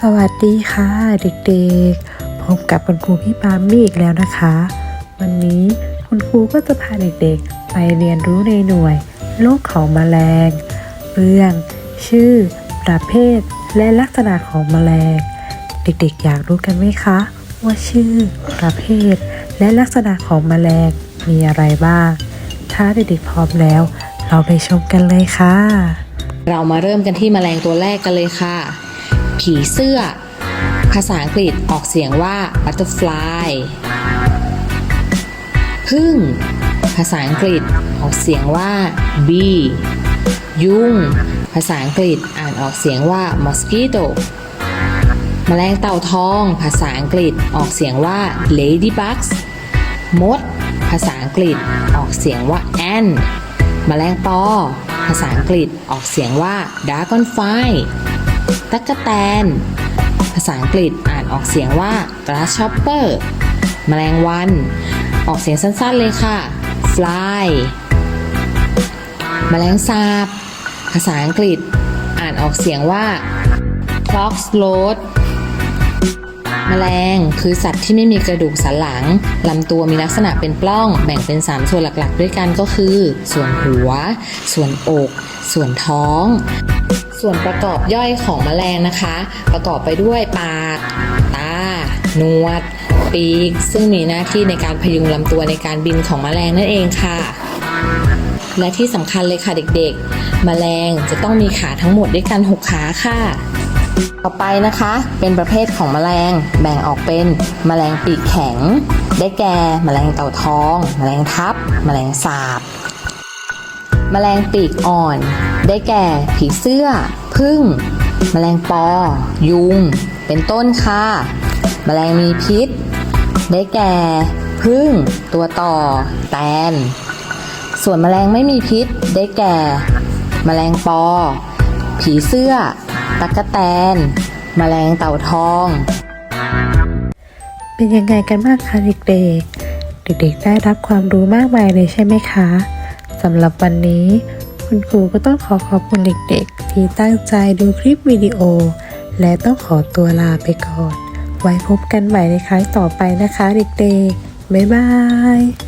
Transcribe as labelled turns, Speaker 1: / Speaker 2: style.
Speaker 1: สวัสดีค่ะเด็กๆ พบกับคุณครูพี่ปามี่อีกแล้วนะคะ วันนี้คุณครูก็จะพาเด็กๆ ไปเรียนรู้ในหน่วย โลกของแมลง เรื่อง ชื่อ ประเภท และลักษณะของแมลง เด็กๆ อยากรู้กันไหมคะ ว่าชื่อ ประเภท และลักษณะของแมลงมีอะไรบ้าง ถ้าเด็กๆพร้อมแล้ว เราไปชมกันเลยค่ะ
Speaker 2: เรามาเริ่มกันที่แมลงตัวแรกกันเลยค่ะ ผีเสื้อ ภาษาอังกฤษออกเสียงว่า butterfly พึ่ง ภาษาอังกฤษออกเสียงว่า bee ยุง ภาษาอังกฤษอ่านออกเสียงว่า mosquito แมลงเต่าทอง ภาษาอังกฤษออกเสียงว่า ladybugs มด ภาษาอังกฤษออกเสียงว่า ant แมลงปอ ภาษาอังกฤษออกเสียงว่า dragonfly ตั๊กแตน ภาษาอังกฤษอ่านออกเสียงว่า grasshopper แมลงวัน ออกเสียงสั้นๆเลยค่ะ fly แมลงสาบ ภาษาอังกฤษ อ่านออกเสียงว่า foxglove แมลงคือสัตว์ที่ไม่มีกระดูกสันหลัง ลำตัวมีลักษณะเป็นปล้อง แบ่งเป็น 3 ส่วนหลักๆ ด้วยกันก็คือ ส่วนหัว ส่วนอก ส่วนท้อง ส่วนประกอบย่อยของแมลงนะคะ ประกอบไปด้วยปาก ตา หนวด ปีก ซึ่งมีหน้าที่ในการพยุงลำตัวในการบินของแมลงนั่นเองค่ะ และที่สำคัญเลยค่ะเด็กๆ แมลงจะต้องมีขาทั้งหมดด้วยกัน6ขาค่ะ ต่อไปนะคะ เป็นประเภทของแมลงแบ่งออกเป็น แมลงปีกแข็ง ได้แก่ แมลงเต่าทอง แมลงทับ แมลงสาบ แมลงปีกอ่อน ได้แก่ ผีเสื้อ พึ่ง แมลงปอ ยุง เป็นต้นค่ะ แมลงมีพิษ ได้แก่ พึ่ง ตัวต่อ แตน ส่วนแมลงไม่มีพิษ ได้แก่ แมลงปอ ผีเสื้อตั๊กแตน แมลงเต่าทอง
Speaker 1: เป็นยังไงกันบ้างคะเด็กๆ เด็กๆ ได้รับความรู้มากมายเลยใช่ไหมคะ สำหรับวันนี้ คุณครูก็ต้องขอขอบคุณเด็กๆ ที่ตั้งใจดูคลิปวิดีโอ และต้องขอตัวลาไปก่อน ไว้พบกันใหม่ในครั้งต่อไปนะคะเด็กๆ บ๊ายบาย